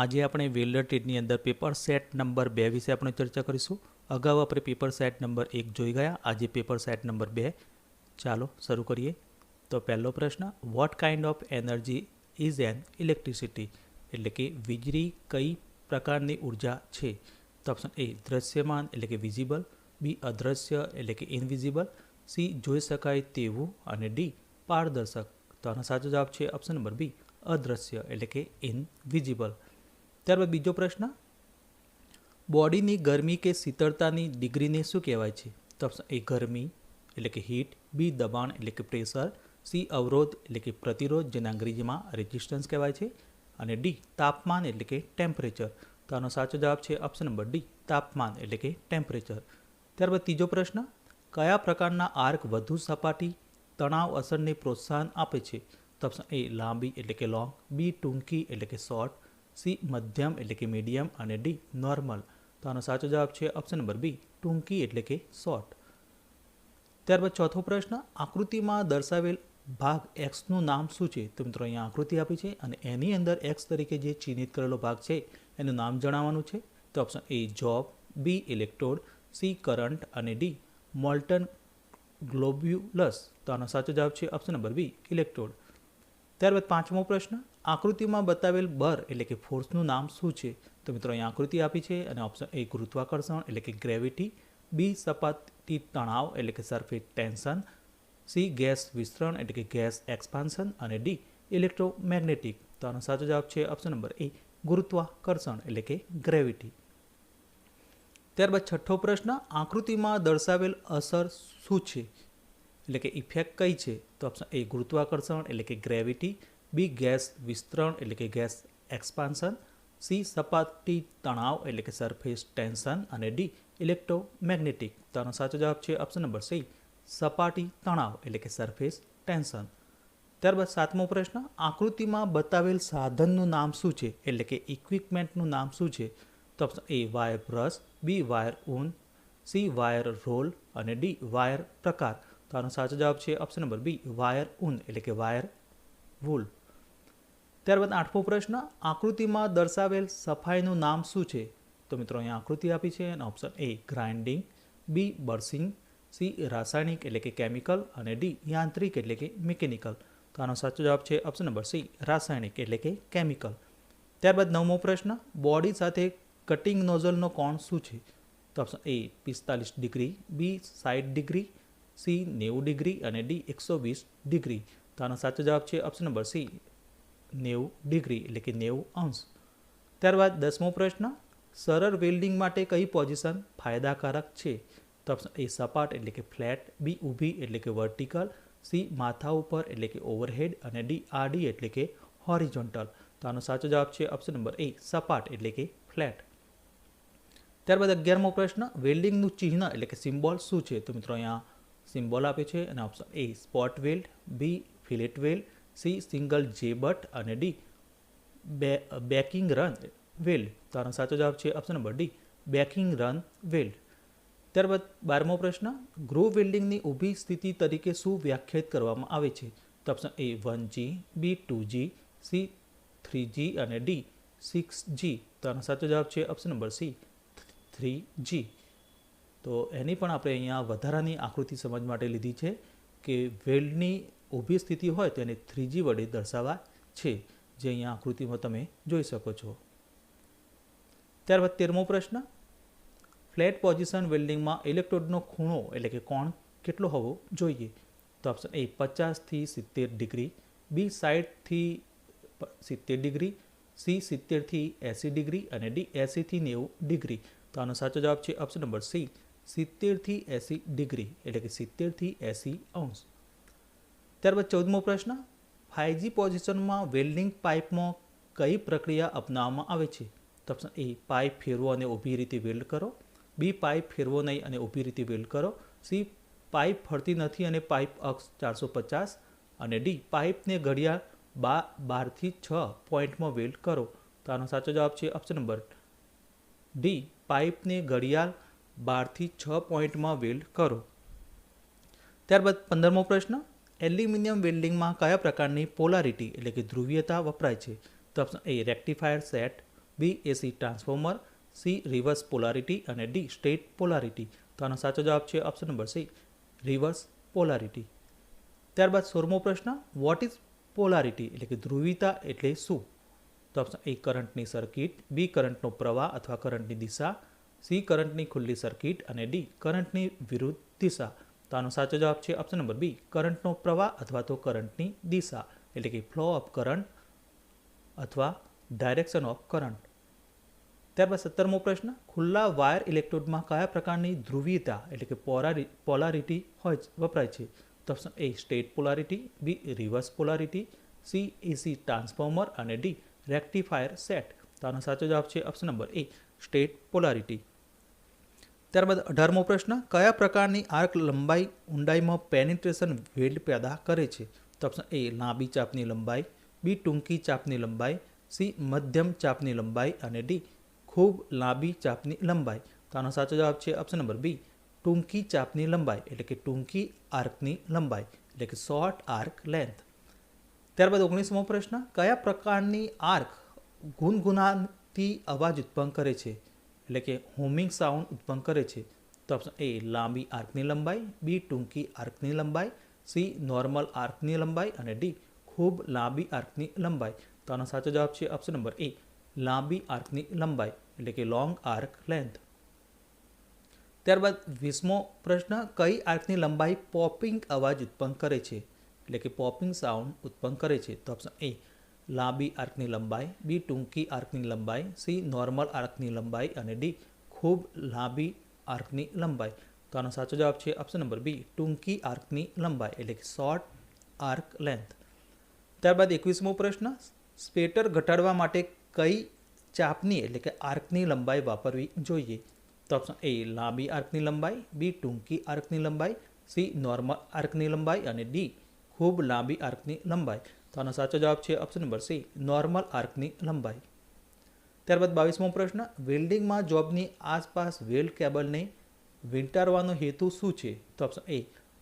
આજે આપણે વેલ્ડર ટ્રેડની અંદર પેપર સેટ નંબર બે વિશે આપણે ચર્ચા કરીશું. અગાઉ આપણે પેપર સેટ નંબર એક જોઈ ગયા, આજે પેપર સેટ નંબર બે. ચાલો, શરૂ કરીએ. તો પહેલો પ્રશ્ન what kind of energy is an electricity એટલે કે વીજળી કઈ પ્રકારની ઊર્જા છે? તો ઓપ્શન એ દ્રશ્યમાન, એટલે કે વિઝિબલ બી અદ્રશ્ય, એટલે કે ઇનવિઝિબલ સી જોઈ શકાય તેવું. અને ડી પારદર્શક. તો આનો સાચો જવાબ છે ઓપ્શન નંબર બી અદ્રશ્ય, એટલે કે ઇનવિઝિબલ ત્યારબાદ બીજો પ્રશ્ન. બોડીની ગરમી કે શીતળતાની ડિગ્રીને શું કહેવાય છે? તો એ ગરમી, એટલે કે હીટ બી દબાણ, એટલે કે પ્રેશર સી અવરોધ, એટલે કે પ્રતિરોધ, જેને અંગ્રેજીમાં રેઝિસ્ટન્સ કહેવાય છે, અને ડી તાપમાન, એટલે કે ટેમ્પરેચર તો આનો સાચો જવાબ છે ઓપ્શન નંબર ડી તાપમાન, એટલે કે ટેમ્પરેચર ત્યારબાદ ત્રીજો પ્રશ્ન, કયા પ્રકારના આર્ક વધુ સપાટી તણાવ અસરને પ્રોત્સાહન આપે છે? તો એ લાંબી, એટલે કે લોંગ બી ટૂંકી, એટલે કે શોર્ટ સી, મધ્યમ એટલે કે મીડિયમ અને ડી, નોર્મલ. તો આનો સાચો જવાબ છે ઓપ્શન નંબર બી, ટૂંકી એટલે કે શોર્ટ ત્યારબાદ ચોથો પ્રશ્ન, આકૃતિમાં દર્શાવેલ ભાગ એક્સનું નામ શું છે? તો મિત્રો અહીંયા આકૃતિ આપી છે અને એની અંદર એક્સ તરીકે જે ચિહ્નિત કરેલો ભાગ છે, એનું નામ જણાવવાનું છે. તો option A job B electrode C current અને ડી મોલ્ટન ગ્લોબ્યુલસ તો આનો સાચો જવાબ છે ઓપ્શન નંબર બી ઇલેક્ટ્રોડ ત્યારબાદ પાંચમો પ્રશ્ન આકૃતિમાં બતાવેલ બર એટલે કે ફોર્સનું નામ શું છે? તો મિત્રો અહીં આકૃતિ આપી છે અને ઓપ્શન એ ગુરુત્વાકર્ષણ એટલે કે ગ્રેવિટી બી સપાટી તણાવ એટલે કે સરફેસ ટેન્શન સી ગેસ વિસ્તરણ એટલે કે ગેસ એક્સપાન્શન અને ડી ઇલેક્ટ્રોમેગ્નેટિક તો આનો સાચો જવાબ છે ઓપ્શન નંબર એ ગુરુત્વાકર્ષણ એટલે કે ગ્રેવિટી ત્યારબાદ છઠ્ઠો પ્રશ્ન, આકૃતિમાં દર્શાવેલ અસર શું છે? એટલે કે ઇફેક્ટ કઈ છે? તો ઓપ્શન એ ગુરુત્વાકર્ષણ એટલે કે ગ્રેવિટી બી ગેસ વિસ્તરણ એટલે કે ગેસ એક્સપાન્સન સી સપાટી તણાવ એટલે કે સરફેસ ટેન્શન અને ડી ઇલેક્ટ્રોમેગ્નેટિક. તો સાચો જવાબ છે ઓપ્શન નંબર સી, સપાટી તણાવ એટલે કે સરફેસ ટેન્શન. ત્યારબાદ સાતમો પ્રશ્ન, આકૃતિમાં બતાવેલ સાધનનું નામ શું છે એટલે કે ઇક્વિપમેન્ટનું નામ શું છે? તો option A wire brush B wire Un C wire roll અને ડી વાયર પ્રકાર. તો આનો સાચો જવાબ છે ઓપ્શન નંબર બી વાયર ઊન એટલે કે વાયર વૂલ ત્યારબાદ આઠમો પ્રશ્ન, આકૃતિમાં દર્શાવેલ સફાઈનું નામ શું છે? તો મિત્રો અહીંયા આકૃતિ આપી છે અને option A, grinding, B, bursting, C, રાસાયણિક એટલે કે કેમિકલ અને ડી, યાંત્રિક એટલે કે મિકેનિકલ. તો આનો સાચો જવાબ છે ઓપ્શન નંબર સી, રાસાયણિક એટલે કે કેમિકલ. ત્યારબાદ નવમો પ્રશ્ન, બોડી સાથે કટિંગ નોઝલનો કોણ શું છે? તો ઓપ્શન એ, પિસ્તાલીસ ડિગ્રી, બી સાઠ ડિગ્રી, સી, નેવું ડિગ્રી અને ડી, એકસો વીસ ડિગ્રી. તો આનો સાચો જવાબ છે ઓપ્શન નંબર સી નેવું ડિગ્રી એટલે કે નેવું અંશ. ત્યારબાદ દસમો પ્રશ્ન, સરળ વેલ્ડિંગ માટે કઈ પોઝિશન ફાયદાકારક છે? તો ઓપ્શન એ સપાટ એટલે કે ફ્લેટ બી ઊભી એટલે કે વર્ટિકલ સી માથા ઉપર એટલે કે ઓવરહેડ અને ડી આડી એટલે કે હોરિઝોન્ટલ. તો આનો સાચો જવાબ છે ઓપ્શન નંબર એ સપાટ એટલે કે ફ્લેટ. ત્યારબાદ અગિયારમો પ્રશ્ન, વેલ્ડિંગનું ચિહ્ન એટલે કે સિમ્બોલ શું છે? તો મિત્રો અહીંયા સિમ્બોલ આપે છે અને option A spot weld B fillet weld C single J butt અને ડી. બે, બેકિંગ રન વેલ્ડ. તો આનો સાચો જવાબ છે option number D. Backing run weld. ત્યારબાદ બારમો પ્રશ્ન ગ્રો વેલ્ડિંગની ઊભી સ્થિતિ તરીકે શું વ્યાખ્યાયિત કરવામાં આવે છે? તો option A one G B two G C three G અને ડી સિક્સ જી તો આનો સાચો જવાબ છે option number C three G તો એની પણ આપણે અહીંયા વધારાની આકૃતિ સમજ માટે લીધી છે કે વેલ્ડની ઊભી સ્થિતિ હોય તેને થ્રીજી વડે દર્શાવવા છે, જે અહીંયા આકૃતિમાં તમે જોઈ શકો છો. ત્યારબાદ તેરમો પ્રશ્ન, ફ્લેટ પોઝિશન વેલ્ડિંગમાં ઇલેક્ટ્રોડનો ખૂણો એટલે કે કોણ કેટલો હોવો જોઈએ? તો ઓપ્શન એ પચાસથી સિત્તેર ડિગ્રી, બી સાઠથી સિત્તેર ડિગ્રી, સી સિત્તેરથી એંસી ડિગ્રી અને ડી એંસીથી નેવું ડિગ્રી. તો આનો સાચો જવાબ છે ઓપ્શન નંબર સી સિત્તેરથી એંસી ડિગ્રી એટલે કે સિત્તેરથી એંસી અંશ. ત્યારબાદ ચૌદમો પ્રશ્ન ફાઇવજી પોઝિશનમાં વેલ્ડિંગ પાઇપમાં કઈ પ્રક્રિયા અપનાવવામાં આવે છે? તો ઓપ્શન એ પાઇપ ફેરવો અને ઊભી રીતે વેલ્ડ કરો. બી પાઇપ ફેરવો નહીં અને ઊભી રીતે વેલ્ડ કરો. સી પાઇપ ફરતી નથી અને પાઇપ અક્ષ ચારસો પચાસ. અને ડી પાઇપને ઘડિયાળ બા, બારથી છ પોઈન્ટમાં વેલ્ડ કરો. તો આનો સાચો જવાબ છે ઓપ્શન નંબર ડી પાઇપને ઘડિયાળ બારથી છ પોઈન્ટમાં વેલ્ડ કરો. ત્યારબાદ પંદરમો પ્રશ્ન એલ્યુમિનિયમ વેલ્ડિંગમાં કયા પ્રકારની પોલારિટી એટલે કે ધ્રુવીયતા વપરાય છે? તો option A rectifier set B AC transformer C reverse polarity અને ડી સ્ટેટ પોલારિટી તો આનો સાચો જવાબ છે option number C reverse polarity ત્યારબાદ સોળમો પ્રશ્ન વોટ ઇઝ પોલારિટી એટલે કે ધ્રુવીતા એટલે શું? તો ઓપ્શન એ કરંટની સર્કિટ બી કરંટનો પ્રવાહ અથવા કરંટની દિશા. સી કરંટની ખુલ્લી સર્કિટ અને ડી કરંટની વિરુદ્ધ દિશા. તો આનો સાચો જવાબ છે ઓપ્શન નંબર બી કરંટનો પ્રવાહ અથવા તો કરંટની દિશા, એટલે કે ફ્લો ઓફ કરંટ અથવા ડાયરેક્શન ઓફ કરંટ ત્યારબાદ સત્તરમો પ્રશ્ન, ખુલ્લા વાયર ઇલેક્ટ્રોડમાં કયા પ્રકારની ધ્રુવીયતા, એટલે કે પોલારી પોલારિટી હોય વપરાય છે? તો option A straight polarity B reverse polarity C AC transformer અને ડી રેક્ટિફાયર સેટ તો આનો સાચો જવાબ છે option number A straight polarity ત્યારબાદ અઢારમો પ્રશ્ન, કયા પ્રકારની આર્ક લંબાઈ ઊંડાઈમાં પેનિટ્રેશન વેલ્ડ પેદા કરે છે? તો ઓપ્શન એ લાંબી ચાપની લંબાઈ બી ટૂંકી ચાપની લંબાઈ સી મધ્યમ ચાપની લંબાઈ અને ડી ખૂબ લાંબી ચાપની લંબાઈ. તો આનો સાચો જવાબ છે ઓપ્શન નંબર બી ટૂંકી ચાપની લંબાઈ, એટલે કે ટૂંકી આર્કની લંબાઈ, એટલે કે શોર્ટ આર્ક લેન્થ ત્યારબાદ ઓગણીસમો પ્રશ્ન, કયા પ્રકારની આર્ક ગુનગુનાથી અવાજ ઉત્પન્ન કરે છે? એટલે કે હોમિંગ સાઉન્ડ ઉત્પન્ન કરે છે. તો ઓપ્શન એ લાંબી આર્કની લંબાઈ. બી ટૂંકી આર્કની લંબાઈ. સી નોર્મલ આર્કની લંબાઈ. અને ડી ખૂબ લાંબી આર્કની લંબાઈ. તો આનો સાચો જવાબ છે ઓપ્શન નંબર એ લાંબી આર્કની લંબાઈ. એટલે કે લોંગ આર્ક લેન્થ ત્યારબાદ વીસમો પ્રશ્ન, કઈ આર્કની લંબાઈ પોપિંગ અવાજ ઉત્પન્ન કરે છે? એટલે કે પોપિંગ સાઉન્ડ ઉત્પન્ન કરે છે. તો ઓપ્શન એ લાંબી આર્કની લંબાઈ, બી ટૂંકી આર્કની લંબાઈ, સી નોર્મલ આર્કની લંબાઈ અને ડી ખૂબ લાંબી આર્કની લંબાઈ. તો આનો સાચો જવાબ છે ઓપ્શન નંબર બી, ટૂંકી આર્કની લંબાઈ એટલે કે શોર્ટ આર્ક લેન્થ. ત્યારબાદ એકવીસમો પ્રશ્ન, સ્પેટર ઘટાડવા માટે કઈ ચાપની એટલે કે આર્કની લંબાઈ વાપરવી જોઈએ? તો ઓપ્શન એ, લાંબી આર્કની લંબાઈ, બી ટૂંકી આર્કની લંબાઈ, સી નોર્મલ આર્કની લંબાઈ અને ડી ખૂબ લાંબી આર્કની લંબાઈ. તો આનો સાચો જવાબ છે ઓપ્શન નંબર સી નોર્મલ આર્કની લંબાઈ. ત્યારબાદ બાવીસમો પ્રશ્ન વેલ્ડિંગમાં જોબની આસપાસ વેલ્ડ કેબલને વીંટારવાનો હેતુ શું છે? તો ઓપ્શન એ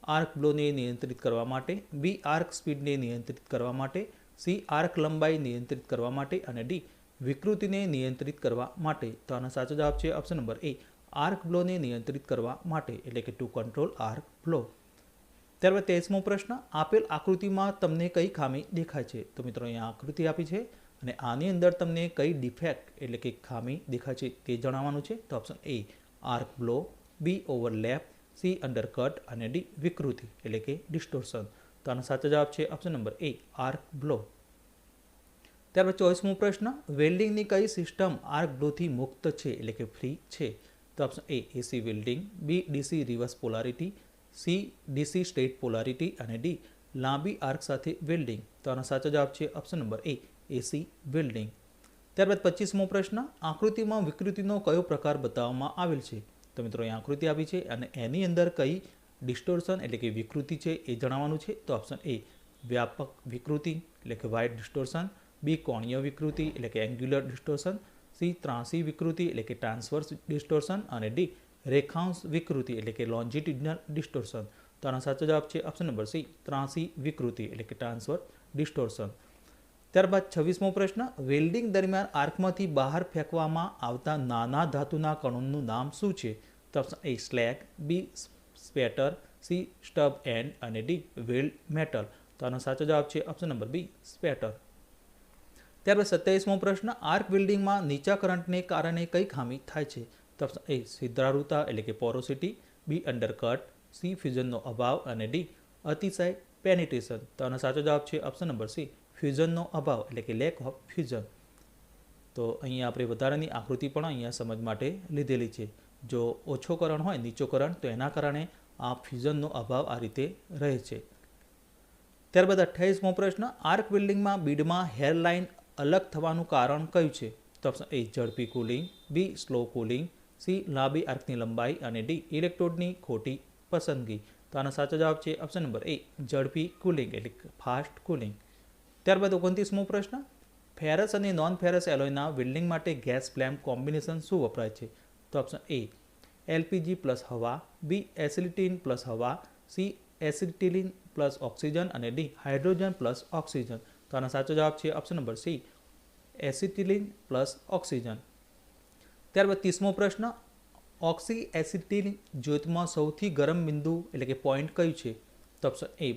આર્ક બ્લોને નિયંત્રિત કરવા માટે બી આર્ક સ્પીડને નિયંત્રિત કરવા માટે સી આર્ક લંબાઈ નિયંત્રિત કરવા માટે, અને ડી વિકૃતિને નિયંત્રિત કરવા માટે. તો આનો સાચો જવાબ છે ઓપ્શન નંબર એ આર્ક બ્લોને નિયંત્રિત કરવા માટે, એટલે કે ટુ કંટ્રોલ આર્ક બ્લો ત્યારબાદ તેસમો પ્રશ્ન, આપેલ આકૃતિમાં તમને કઈ ખામી દેખાય છે? તો મિત્રો, અહીંયા આકૃતિ આપી છે અને આની અંદર તમને કઈ ડિફેક્ટ એટલે કે ખામી દેખાય છે તે જણાવવાનું છે. તો option A arc blow B overlap C undercut અને ડી વિકૃતિ એટલે કે ડિસ્ટોર્શન તો આનો સાચો જવાબ છે option number A arc blow ત્યારબાદ ચોવીસમો પ્રશ્ન વેલ્ડિંગની કઈ સિસ્ટમ આર્ક બ્લોથી મુક્ત છે એટલે કે ફ્રી છે? તો option A AC welding B DC reverse polarity C DC straight, polarity અને ડી, લાંબી આર્ક સાથે વેલ્ડિંગ. તો આનો સાચો જવાબ છે option number A AC welding. ત્યારબાદ પચીસમો પ્રશ્ન, આકૃતિમાં વિકૃતિનો કયો પ્રકાર બતાવવામાં આવેલ છે? તો મિત્રો, અહીં આકૃતિ આવી છે અને એની અંદર કઈ ડિસ્ટોર્શન એટલે કે વિકૃતિ છે એ જણાવવાનું છે. તો ઓપ્શન એ, વ્યાપક વિકૃતિ એટલે કે વાઇડ ડિસ્ટોર્શન, બી, કોણીય વિકૃતિ એટલે કે એંગ્યુલર ડિસ્ટોર્શન, સી, ત્રાસી વિકૃતિ એટલે કે ટ્રાન્સવર્સ ડિસ્ટોર્શન અને ડી રેખાંશ વિકૃતિ એટલે કે લોન્જિટ્યુડનલ ડિસ્ટોર્શન તો આનો સાચો જવાબ છે ઓપ્શન નંબર સી ત્રાસી વિકૃતિ એટલે કે ટ્રાન્સફર ડિસ્ટોર્શન ત્યારબાદ છવ્વીસમો પ્રશ્ન વેલ્ડિંગ દરમિયાન આર્કમાંથી બહાર ફેંકવામાં આવતા નાના ધાતુના કણોનું નામ શું છે? તો option A slag B spatter C stub end અને ડી વેલ્ડ મેટલ તો આનો સાચો જવાબ છે ઓપ્શન નંબર બી સ્પેટર ત્યારબાદ સત્યાવીસમો પ્રશ્ન, આર્ક વેલ્ડિંગમાં નીચા કરંટને કારણે કઈ ખામી થાય છે? તો એ સિદ્ધારુતા એટલે કે પોરોસિટી, બી અંડરકટ, સી ફ્યુઝનનો અભાવ અને ડી અતિશય પેનિટ્રેશન તો આનો સાચો જવાબ છે ઓપ્શન નંબર સી, ફ્યુઝનનો અભાવ એટલે કે લેક ઓફ ફ્યુઝન તો અહીંયા આપણે વધારાની આકૃતિ પણ અહીંયા સમજ માટે લીધેલી છે. જો ઓછો કરણ હોય, નીચો કરણ, તો એના કારણે આ ફ્યુઝનનો અભાવ આ રીતે રહે છે. ત્યારબાદ અઠ્યાવીસમો પ્રશ્ન, આર્ક બિલ્ડિંગમાં બીડમાં હેરલાઇન અલગ થવાનું કારણ કયું છે? તો એ, ઝડપી cooling, B, slow cooling C લાંબી આર્કની લંબાઈ અને ડી ઇલેક્ટ્રોડની ખોટી પસંદગી. તો આનો સાચો જવાબ છે ઓપ્શન નંબર એ ઝડપી કુલિંગ એટલે ફાસ્ટ કુલિંગ ત્યારબાદ ઓગણત્રીસમો પ્રશ્ન, ફેરસ અને નોન ફેરસ એલોયના વેલ્ડિંગ માટે ગેસ ફ્લેમ કોમ્બિનેશન શું વપરાય છે? તો ઓપ્શન એ એલપીજી પ્લસ હવા બી એસિલિટીન પ્લસ હવા સી એસિટિલિન પ્લસ ઓક્સિજન અને ડી હાઇડ્રોજન પ્લસ ઓક્સિજન તો આનો સાચો જવાબ છે option number C acetylene plus oxygen ત્યારબાદ ત્રીસમો પ્રશ્ન, ઓક્સી એસિટિલિન જ્યોતમાં સૌથી ગરમ બિંદુ એટલે કે પોઈન્ટ કયું છે? તો ઓપ્શન એ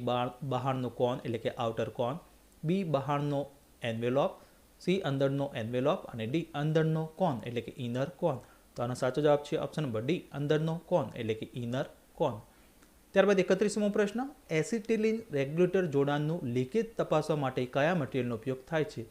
બહારનો કોન એટલે કે આઉટર કોન બી બહારનો એન્વેલોપ સી અંદરનો એન્વેલોપ અને ડી અંદરનો કોન એટલે કે ઇનર કોન તો આનો સાચો જવાબ છે ઓપ્શન નંબર ડી અંદરનો કોન એટલે કે ઇનર કોન ત્યારબાદ એકત્રીસમો પ્રશ્ન, એસિટિલિન રેગ્યુલેટર જોડાણનું લીકેજ તપાસવા માટે કયા મટીરિયલનો ઉપયોગ થાય છે?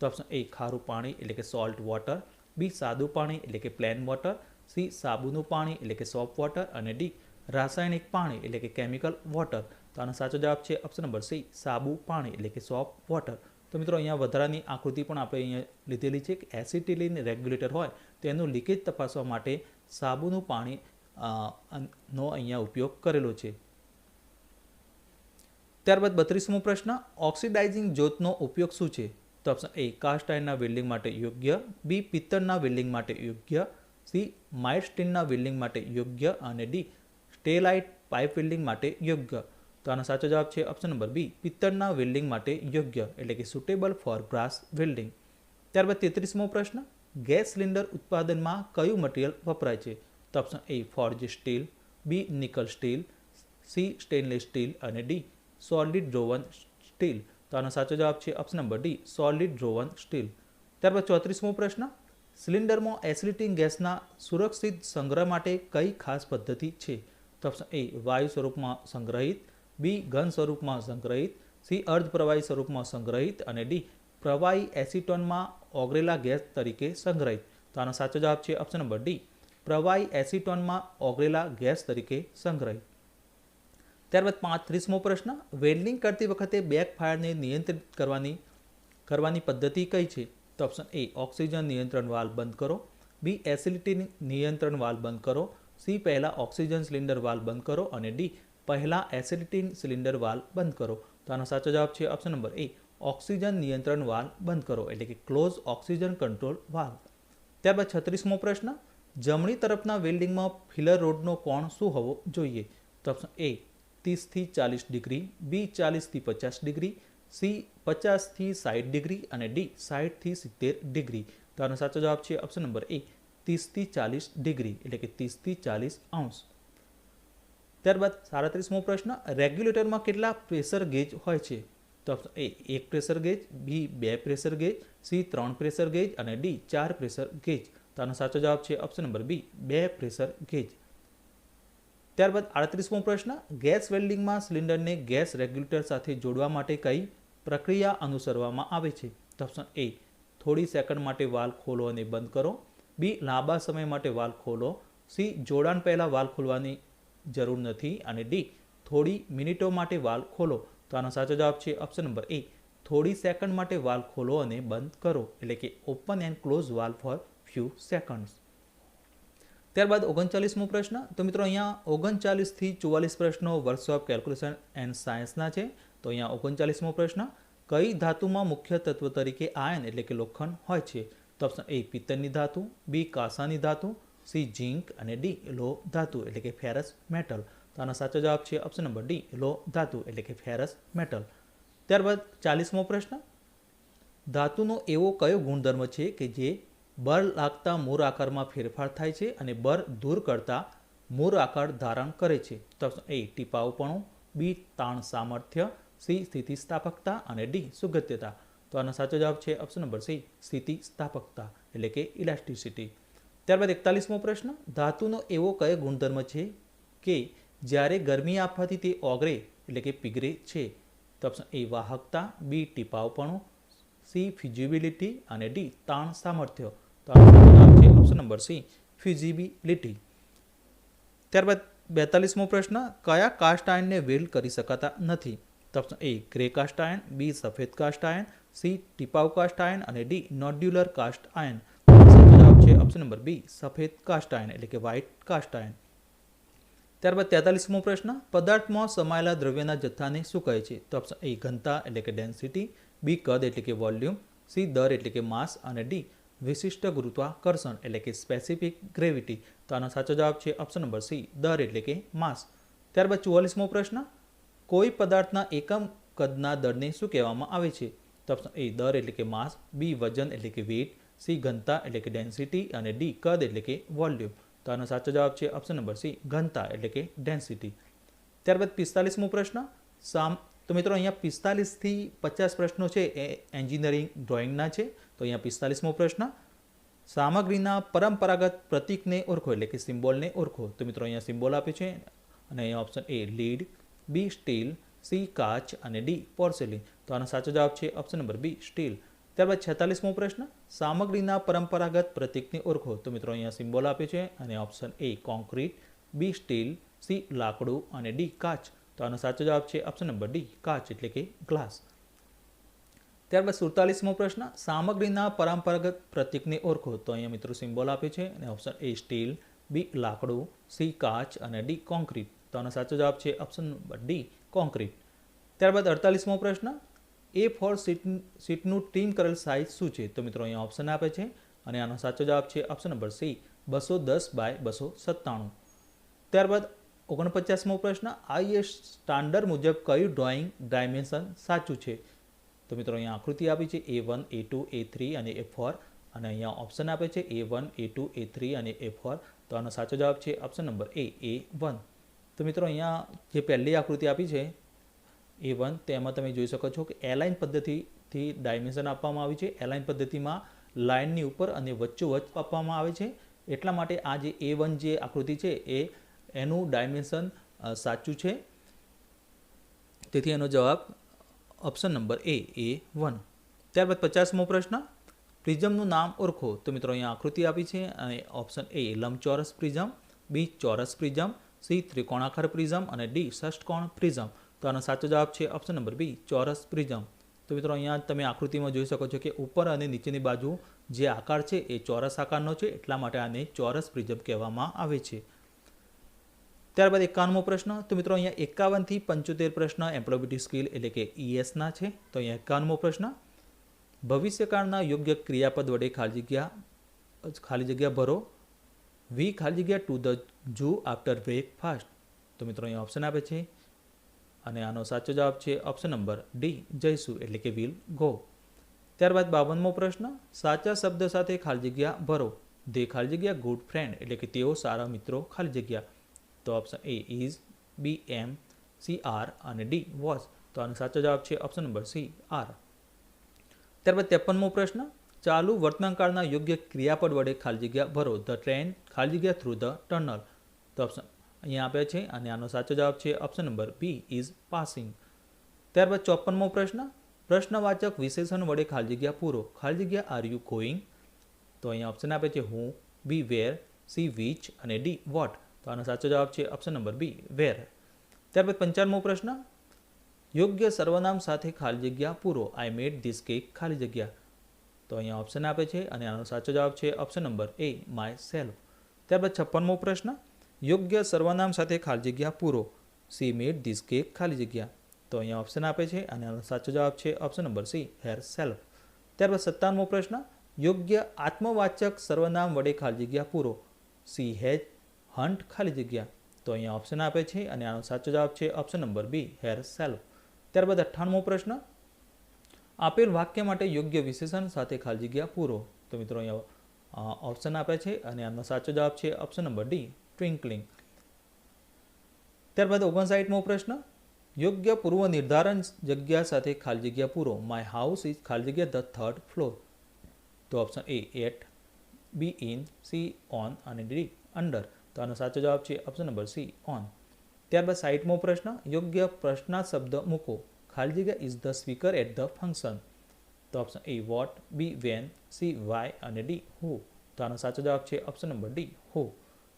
તો ઓપ્શન એ ખારું પાણી એટલે કે સોલ્ટ વોટર બી સાદું પાણી એટલે કે પ્લેન વોટર, સી સાબુનું પાણી એટલે કે સોપ વોટર અને ડી રાસાયણિક પાણી એટલે કે કેમિકલ વોટર. તો આનો સાચો જવાબ છે ઓપ્શન નંબર સી સાબુ પાણી એટલે કે સોપ વોટર. તો મિત્રો અહીંયા વધારાની આકૃતિ પણ આપણે અહીંયા લીધેલી છે કે એસિટિલિન રેગ્યુલેટર હોય તો એનું લીકેજ તપાસવા માટે સાબુનું પાણી નો અહીંયા ઉપયોગ કરેલો છે. ત્યારબાદ બત્રીસમો પ્રશ્ન, ઓક્સિડાઇઝિંગ જ્યોતનો ઉપયોગ શું છે? તો ઓપ્શન એ કાસ્ટ આયર્નના વેલ્ડિંગ માટે યોગ્ય. બી પિત્તળના વેલ્ડિંગ માટે યોગ્ય. સી માઇટ સ્ટીલના વેલ્ડિંગ માટે યોગ્ય. અને ડી સ્ટેલાઇટ પાઇપ વેલ્ડિંગ માટે યોગ્ય. તો આનો સાચો જવાબ છે ઓપ્શન નંબર બી પિત્તળના વેલ્ડિંગ માટે યોગ્ય, એટલે કે સુટેબલ ફોર બ્રાસ વેલ્ડિંગ ત્યારબાદ તેત્રીસમો પ્રશ્ન, ગેસ સિલિન્ડર ઉત્પાદનમાં કયું મટીરિયલ વપરાય છે? તો option A forge steel B nickel steel C stainless steel અને ડી સોલિડ ડ્રોવન સ્ટીલ તો આનો સાચો જવાબ છે option number D solid drawn steel ત્યારબાદ ચોત્રીસમો પ્રશ્ન સિલિન્ડરમાં એસિડિટિંગ ગેસના સુરક્ષિત સંગ્રહ માટે કઈ ખાસ પદ્ધતિ છે? તો ઓપ્શન એ વાયુ સ્વરૂપમાં સંગ્રહિત. બી ઘન સ્વરૂપમાં સંગ્રહિત. સી અર્ધ પ્રવાહી સ્વરૂપમાં સંગ્રહિત. અને ડી પ્રવાહી એસિટોનમાં ઓગળેલા ગેસ તરીકે સંગ્રહિત. તો આનો સાચો જવાબ છે ઓપ્શન નંબર ડી પ્રવાહી એસિટોનમાં ઓગળેલા ગેસ તરીકે સંગ્રહિત. ત્યારબાદ પાંત્રીસમો પ્રશ્ન, વેલ્ડિંગ કરતી વખતે બેક ફાયરને નિયંત્રિત કરવાની કરવાની પદ્ધતિ કઈ છે? તો ઓપ્શન એ, ઓક્સિજન નિયંત્રણ વાલ્વ બંધ કરો. બી, એસિડિટી નિયંત્રણ વાલ્વ બંધ કરો. સી, પહેલાં ઓક્સિજન સિલિન્ડર વાલ્વ બંધ કરો. અને ડી, પહેલાં એસિડિટી સિલિન્ડર વાલ્વ બંધ કરો. તો આનો સાચો જવાબ છે ઓપ્શન નંબર એ, ઓક્સિજન નિયંત્રણ વાલ્વ બંધ કરો, એટલે કે ક્લોઝ ઓક્સિજન કંટ્રોલ વાલ્વ. ત્યારબાદ છત્રીસમો પ્રશ્ન, જમણી તરફના વેલ્ડિંગમાં ફિલર રોડનો કોણ શું હોવો જોઈએ? તો ઓપ્શન એ ત્રીસથી ચાલીસ ડિગ્રી બી ચાલીસથી પચાસ ડિગ્રી સી પચાસથી સાઠ ડિગ્રી અને ડી સાઠથી સિત્તેર ડિગ્રી. તો આનો સાચો જવાબ છે ઓપ્શન નંબર એ ત્રીસથી ચાલીસ ડિગ્રી, એટલે કે ત્રીસથી ચાલીસ અંશ. ત્યારબાદ સાડત્રીસમો પ્રશ્ન, રેગ્યુલેટરમાં કેટલા પ્રેશર ગેજ હોય છે? તો એ એક પ્રેશર ગેજ બી બે પ્રેશર ગેજ સી ત્રણ પ્રેશર ગેજ અને ડી ચાર પ્રેશર ગેજ. તો આનો સાચો જવાબ છે ઓપ્શન નંબર બી બે પ્રેશર ગેજ. ત્યારબાદ આડત્રીસમો પ્રશ્ન, ગેસ વેલ્ડિંગમાં સિલિન્ડરને ગેસ રેગ્યુલેટર સાથે જોડવા માટે કઈ પ્રક્રિયા અનુસરવામાં આવે છે? તો ઓપ્શન એ થોડી સેકન્ડ માટે વાલ ખોલો અને બંધ કરો. બી લાંબા સમય માટે વાલ ખોલો. સી જોડાણ પહેલાં વાલ ખોલવાની જરૂર નથી. અને ડી થોડી મિનિટો માટે વાલ ખોલો. તો આનો સાચો જવાબ છે ઓપ્શન નંબર એ થોડી સેકન્ડ માટે વાલ ખોલો અને બંધ કરો. એટલે કે open and close valve for few seconds. ત્યારબાદ ઓગણચાલીસમો પ્રશ્ન. તો મિત્રો અહીંયા ઓગણચાલીસથી ચુવાલીસ પ્રશ્નો વર્કશોપ કેલ્ક્યુલેશન એન્ડ સાયન્સના છે. તો અહીંયા ઓગણચાલીસમો પ્રશ્ન, કઈ ધાતુમાં મુખ્ય તત્વ તરીકે આયન એટલે કે લોખંડ હોય છે? તો ઓપ્શન એ પિત્તળની ધાતુ. બી કાંસાની ધાતુ. સી ઝીંક અને ડી લો ધાતુ એટલે કે ફેરસ મેટલ તો આનો સાચો જવાબ છે ઓપ્શન નંબર ડી લો ધાતુ એટલે કે ફેરસ મેટલ ત્યારબાદ ચાલીસમો પ્રશ્ન, ધાતુનો એવો કયો ગુણધર્મ છે કે જે બર લાગતા મૂળ આકારમાં ફેરફાર થાય છે અને બર દૂર કરતા મૂળ આકાર ધારણ કરે છે. તો એ ટીપાઉપણું, બી તાણ સામર્થ્ય, સી સ્થિતિસ્થાપકતા અને ડી સુગત્યતા. તો આનો સાચો જવાબ છે ઓપ્શન નંબર સી, સ્થિતિસ્થાપકતા, એટલે કે ઇલાસ્ટિસિટી ત્યારબાદ એકતાલીસમો પ્રશ્ન, ધાતુનો એવો કયો ગુણધર્મ છે કે જ્યારે ગરમી આપવાથી તે ઓગળે, એટલે કે પીગળે છે? તો ઓપ્શન એ વાહકતા, બી ટીપાઉપણું, સી ફિઝિબિલિટી અને ડી તાણ સામર્થ્ય. તો આનો નામ છે ઓપ્શન નંબર સી ફિઝિબિલિટી ત્યારબાદ બેતાલીસમો પ્રશ્ન, કયા કાસ્ટ આયનને વેલ્ડ કરી શકાતા નથી? તો option A grey cast iron B સફેદ કાસ્ટ આયન સી ટીપાઉ કાસ્ટ આયન અને ડી નોડ્યુલર કાસ્ટ આયન જવાબ છે ઓપ્શન નંબર બી સફેદ કાસ્ટ આયન એટલે કે વ્હાઇટ કાસ્ટ આયન ત્યારબાદ તેતાલીસમો પ્રશ્ન, પદાર્થમાં સમાયેલા દ્રવ્યના જથ્થાને શું કહે છે? તો ઓપ્શન એ ઘનતા, એટલે કે ડેન્સિટી બી કદ, એટલે કે વોલ્યુમ સી દર, એટલે કે માસ અને ડી વિશિષ્ટ ગુરુત્વાકર્ષણ એટલે કે સ્પેસિફિક ગ્રેવિટી તો આનો સાચો જવાબ છે ઓપ્શન નંબર સી દર એટલે કે માસ. ત્યારબાદ ચુવાલીસમો પ્રશ્ન, કોઈ પદાર્થના એકમ કદના દળને શું કહેવામાં આવે છે? તો ઓપ્શન એ દર એટલે કે માસ. બી વજન એટલે કે વેટ સી ઘનતા એટલે કે ડેન્સિટી અને ડી કદ એટલે કે વોલ્યુમ તો આનો સાચો જવાબ છે ઓપ્શન નંબર સી ઘનતા એટલે કે ડેન્સિટી ત્યારબાદ પિસ્તાલીસમો પ્રશ્ન, સામ તો મિત્રો અહીંયા પિસ્તાલીસથી પચાસ પ્રશ્નો છે. એ એન્જિનિયરિંગ ડ્રોઈંગના છે. તો અહીંયા પિસ્તાલીસમો પ્રશ્ન. સામગ્રીના પરંપરાગત પ્રતીકને ઓળખો એટલે કે સિમ્બોલને ઓળખો. તો મિત્રો અહીંયા સિમ્બોલ આપ્યું છે અને અહીંયા option A lead B steel C કાચ અને ડી પોર્સેલિન. તો આનો સાચો જવાબ છે ઓપ્શન નંબર બી સ્ટીલ. ત્યારબાદ છેતાલીસમો પ્રશ્ન. સામગ્રીના પરંપરાગત પ્રતીકને ઓળખો. તો મિત્રો અહીંયા સિમ્બોલ આપ્યું છે અને option A concrete B steel C લાકડું અને ડી કાચ. તો આનો સાચો જવાબ છે ઓપ્શન નંબર ડી કાચ એટલે કે ગ્લાસ ત્યારબાદ સુડતાલીસમો પ્રશ્ન, સામગ્રીના પરંપરાગત પ્રતિકને ઓળખો. તો અહીંયા મિત્રો સિમ્બોલ આપ્યું છે અને ઓપ્શન એ સ્ટીલ બી લાકડું સી કાચ અને ડી કોન્ક્રીટ તો આનો સાચો જવાબ છે ઓપ્શન નંબર ડી કોન્ક્રીટ ત્યારબાદ અડતાલીસમો પ્રશ્ન એ ફોર સીટ સીટનું ટ્રીમ કરેલ સાઇઝ શું છે? તો મિત્રો અહીંયા ઓપ્શન આપે છે અને આનો સાચો જવાબ છે ઓપ્શન નંબર સી બસો દસ બાય બસો સત્તાણું. ત્યારબાદ ઓગણપચાસમો પ્રશ્ન આઈએસ સ્ટાન્ડર્ડ મુજબ કયું ડ્રોઈંગ ડાયમેન્શન સાચું છે? તો મિત્રો અહીંયા આકૃતિ આપી છે A one A two A three અને એ ફોર અને અહીંયા ઓપ્શન આપે છે A one A two A three અને એ ફોર તો આનો સાચો જવાબ છે option number A A one તો મિત્રો અહીંયા જે પહેલી આકૃતિ આપી છે એ વન તેમાં તમે જોઈ શકો છો કે એલાઇન પદ્ધતિથી ડાયમેન્શન આપવામાં આવી છે. એલાઇન પદ્ધતિમાં લાઇનની ઉપર અને વચ્ચોવચ્ચ આપવામાં આવે છે. એટલા માટે આ જે એ વન જે આકૃતિ છે એ એનું ડાયમેન્શન સાચું છે. તેથી એનો જવાબ option number A A one ત્યારબાદ પચાસમો પ્રશ્ન, પ્રિઝમનું નામ ઓળખો. તો મિત્રો, અહીંયા આકૃતિ આપી છે, અને ઓપ્શન એ લંબચોરસ પ્રિઝમ બી ચોરસ પ્રિઝમ સી ત્રિકોણાકાર પ્રિઝમ, અને ડી ષષ્ટકોણ પ્રિઝમ. તો આનો સાચો જવાબ છે ઓપ્શન નંબર બી ચોરસ પ્રિઝમ. તો મિત્રો, અહીંયા તમે આકૃતિમાં જોઈ શકો છો કે ઉપર અને નીચેની બાજુ જે આકાર છે એ ચોરસ આકારનો છે. એટલા માટે આને ચોરસ પ્રિઝમ કહેવામાં આવે છે. ત્યારબાદ એકાવનમો પ્રશ્ન, તો મિત્રો અહીંયા એકાવનથી પંચોતેર પ્રશ્ન એમ્પ્લોયબિલિટી સ્કિલ એટલે કે ઈએસના છે. તો અહીંયા એકાવનમો પ્રશ્ન, ભવિષ્યકાળના યોગ્ય ક્રિયાપદ વડે ખાલી જગ્યા ખાલી જગ્યા ભરો. વી ખાલી જગ્યા to the zoo after breakfast તો મિત્રો અહીંયા ઓપ્શન આપે છે. અને આનો સાચો જવાબ છે ઓપ્શન નંબર ડી જઈશું, એટલે કે વિલ ગો ત્યારબાદ બાવનમો પ્રશ્ન, સાચા શબ્દ સાથે ખાલી જગ્યા ભરો. દે ખાલી જગ્યા ગુડ ફ્રેન્ડ એટલે કે તેઓ સારા મિત્રો, ખાલી જગ્યા. તો option A is B am C are અને ડી વોઝ તો આનો સાચો જવાબ છે ઓપ્શન નંબર સી આર ત્યારબાદ ત્રેપનમો પ્રશ્ન. ચાલુ વર્તમાનકાળના યોગ્ય ક્રિયાપદ વડે ખાલી જગ્યા ભરો. ધ ટ્રેન ખાલી જગ્યા થ્રુ ધ ટનલ તો ઓપ્શન અહીંયા આપે છે અને આનો સાચો જવાબ છે option number B is passing ત્યારબાદ ચોપનમો પ્રશ્ન. પ્રશ્નવાચક વિશેષણ વડે ખાલી જગ્યા પૂરો. ખાલી જગ્યા આર યુ ગોઈંગ તો અહીંયા ઓપ્શન આપે છે who B where C which અને ડી વોટ તો આનો સાચો જવાબ છે ઓપ્શન નંબર બી વેર. ત્યારબાદ પંચાવનમો પ્રશ્ન. યોગ્ય સર્વનામ સાથે ખાલી જગ્યા પૂરો. આઈ મેડ ધીસ કેક ખાલી જગ્યા. તો અહીંયા ઓપ્શન આપે છે અને આનો સાચો જવાબ છે option number A myself ત્યારબાદ છપ્પનમો પ્રશ્ન. યોગ્ય સર્વનામ સાથે ખાલી જગ્યા પૂરો. સી મેડ ધીસ કેક ખાલી જગ્યા. તો અહીંયા ઓપ્શન આપે છે અને આનો સાચો જવાબ છે option number C herself ત્યારબાદ સત્તાવનમો પ્રશ્ન. યોગ્ય આત્મવાચક સર્વનામ વડે ખાલી જગ્યા પૂરો. સી હેજ હન્ટ ખાલી જગ્યા. તો અહીંયા ઓપ્શન આપે છે અને આનો સાચો જવાબ છે option number B herself ત્યારબાદ અઠ્ઠાણમો પ્રશ્ન. આપેલ વાક્ય માટે યોગ્ય વિશેષણ સાથે ખાલી જગ્યા પૂરો. તો મિત્રો અહીંયા ઓપ્શન આપે છે અને આનો સાચો જવાબ છે ઓપ્શન નંબર ડી ટ્વિંકલિંગ ત્યારબાદ ઓગણસાઠમો પ્રશ્ન. યોગ્ય પૂર્વ નિર્ધારણ જગ્યા સાથે ખાલી જગ્યા પૂરો. માય હાઉસ ઇઝ ખાલી જગ્યા ધ થર્ડ ફ્લોર તો option A at B in C on અને ડી અંડર તો આનો સાચો જવાબ છે ઓપ્શન નંબર સી ઓન ત્યારબાદ સાઈઠમો પ્રશ્ન, યોગ્ય પ્રશ્ના શબ્દ મૂકો. ખાલી જગ્યા is the speaker at the function તો option A what B when C why અને ડી હુ તો આનો સાચો જવાબ છે ઓપ્શન નંબર ડી હુ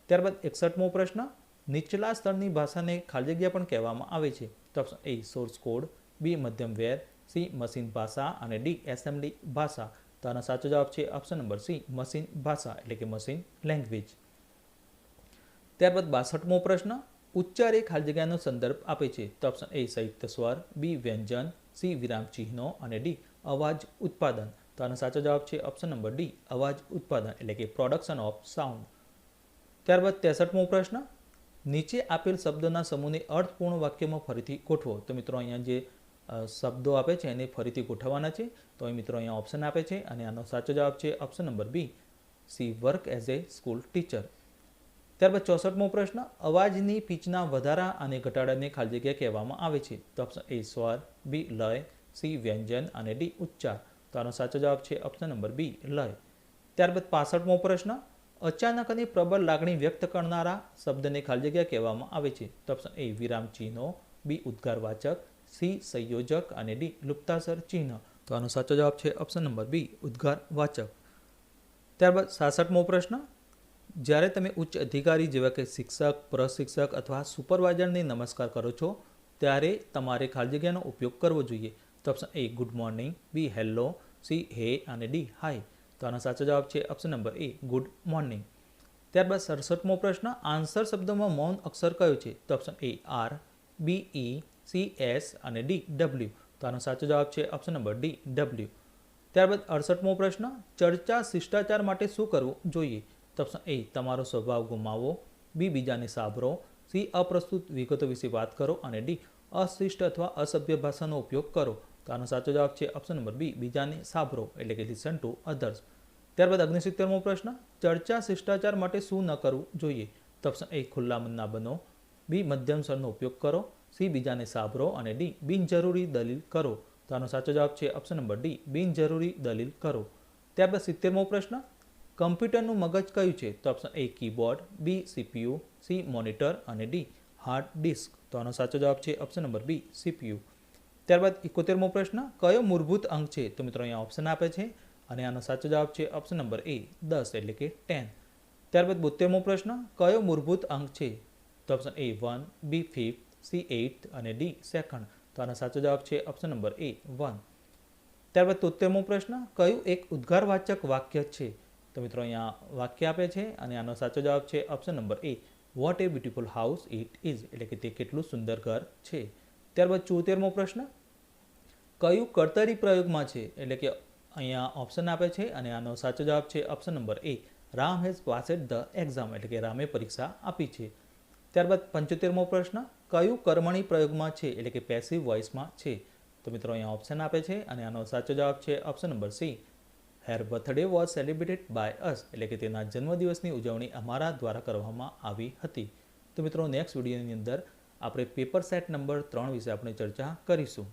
ત્યારબાદ એકસઠમો પ્રશ્ન, નીચલા સ્તરની ભાષાને ખાલી જગ્યા પણ કહેવામાં આવે છે. તો option A source code B મધ્યમ વેર. સી મશીન ભાષા અને ડી એસેમ્બલી ભાષા. તો આનો સાચો જવાબ છે ઓપ્શન નંબર સી મશીન ભાષા એટલે કે મશીન લેંગ્વેજ ત્યારબાદ બાસઠમો પ્રશ્ન, ઉચ્ચાર એ ખાલી જગ્યાનો સંદર્ભ આપે છે. તો ઓપ્શન એ સંયુક્ત સ્વર બી વ્યંજન સી વિરામ ચિહ્નો અને ડી અવાજ ઉત્પાદન. તો આનો સાચો જવાબ છે ઓપ્શન નંબર ડી અવાજ ઉત્પાદન, એટલે કે પ્રોડક્શન ઓફ સાઉન્ડ ત્યારબાદ ત્રેસઠમો પ્રશ્ન, નીચે આપેલ શબ્દના સમૂહને અર્થપૂર્ણ વાક્યમાં ફરીથી ગોઠવો. તો મિત્રો અહીંયા જે શબ્દો આપે છે એને ફરીથી ગોઠવવાના છે. તો અહીં મિત્રો અહીંયા ઓપ્શન આપે છે અને આનો સાચો જવાબ છે option number B she work as a school teacher ત્યારબાદ ચોસઠમો પ્રશ્ન, અવાજની પીચના વધારા અને ઘટાડાને ખાલી જગ્યા કહેવામાં આવે છે. તો ઓપ્શન એ સ્વર બી લય સી વ્યંજન અને ડી ઉચ્ચાર. તો આનો સાચો જવાબ છે ઓપ્શન નંબર બી લય. ત્યારબાદ પાસઠમો પ્રશ્ન, અચાનક અને પ્રબળ લાગણી વ્યક્ત કરનારા શબ્દને ખાલી જગ્યા કહેવામાં આવે છે. તો ઓપ્શન એ વિરામ ચિહ્નો. બી ઉદ્ગારવાચક. સી સંયોજક અને ડી લુપ્તાસર ચિહ્ન. તો આનો સાચો જવાબ છે ઓપ્શન નંબર બી ઉદ્ગારવાચક. ત્યારબાદ સાસઠમો પ્રશ્ન જ્યારે તમે ઉચ્ચ અધિકારી જેવા કે શિક્ષક, પ્રશિક્ષક અથવા સુપરવાઇઝરને નમસ્કાર કરો છો, ત્યારે તમારે ખાલી જગ્યાનો ઉપયોગ કરવો જોઈએ. તો option A good morning B hello C hey અને ડી હાય તો આનો સાચો જવાબ છે option number A good morning ત્યારબાદ સડસઠમો પ્રશ્ન આન્સર શબ્દમાં મૌન અક્ષર કયો છે? તો option A R B E C S અને ડી ડબલ્યુ તો આનો સાચો જવાબ છે ઓપ્શન નંબર ડી ડબલ્યુ ત્યારબાદ અડસઠમો પ્રશ્ન, ચર્ચા શિષ્ટાચાર માટે શું કરવું જોઈએ? તો એ, તમારો સ્વભાવ ગુમાવો. બી, બીજાને સાંભળો. સી, અપ્રસ્તુત વિગતો વિશે વાત કરો અને ડી, અશિષ્ટ અથવા અસભ્ય ભાષાનો ઉપયોગ કરો. તો આનો સાચો જવાબ છે ઓપ્શન નંબર બી, બીજાને સાંભળો, એટલે કે લિસન ટુ અધર્સ ત્યારબાદ અગ્નિસિત્તેરમો પ્રશ્ન. ચર્ચા શિષ્ટાચાર માટે શું ન કરવું જોઈએ? તો એ, ખુલ્લા મનના બનો. બી, મધ્યમ સ્વરનો ઉપયોગ કરો. સી, બીજાને સાંભળો અને ડી, બિનજરૂરી દલીલ કરો. તો આનો સાચો જવાબ છે ઓપ્શન નંબર ડી, બિનજરૂરી દલીલ કરો. ત્યારબાદ સિત્તેરમો પ્રશ્ન. કમ્પ્યુટરનું મગજ કયું છે? તો option A keyboard B CPU C monitor અને ડી હાર્ડ ડિસ્ક તો આનો સાચો જવાબ છે ઓપ્શન નંબર બી સીપીયુ ત્યારબાદ ઇકોતેરમો પ્રશ્ન, કયો મૂળભૂત અંક છે? તો મિત્રો અહીંયા ઓપ્શન આપે છે અને આનો સાચો જવાબ છે ઓપ્શન નંબર એ દસ, એટલે કે ટેન ત્યારબાદ બોતેરમો પ્રશ્ન, કયો મૂળભૂત અંક છે? તો option A one B fifth C eight અને ડી સેકન્ડ તો આનો સાચો જવાબ છે ઓપ્શન નંબર એ વન ત્યારબાદ તોતેરમો પ્રશ્ન, કયું એક ઉદ્ગારવાચક વાક્ય છે? તો મિત્રો અહીંયા વાક્ય આપે છે અને આનો સાચો જવાબ છે option number A what a beautiful house it is એટલે કે તે કેટલું સુંદર ઘર છે. ત્યારબાદ ચોતેરમો પ્રશ્ન. કયું કર્તરી પ્રયોગમાં છે? એટલે કે અહીંયા ઓપ્શન આપે છે અને આનો સાચો જવાબ છે option number A Ram has passed the exam એટલે કે રામે પરીક્ષા આપી છે. ત્યારબાદ પંચોતેરમો પ્રશ્ન. કયું કર્મણી પ્રયોગમાં છે? એટલે કે પેસિવ વોઇસમાં છે. તો મિત્રો અહીંયા ઓપ્શન આપે છે અને આનો સાચો જવાબ છે option number C her birthday was celebrated by us એટલે કે તેના જન્મદિવસની ઉજવણી અમારા દ્વારા કરવામાં આવી હતી. તો મિત્રો નેક્સ્ટ વિડીયોની અંદર આપણે પેપર સેટ નંબર ત્રણ વિશે આપણે ચર્ચા કરીશું.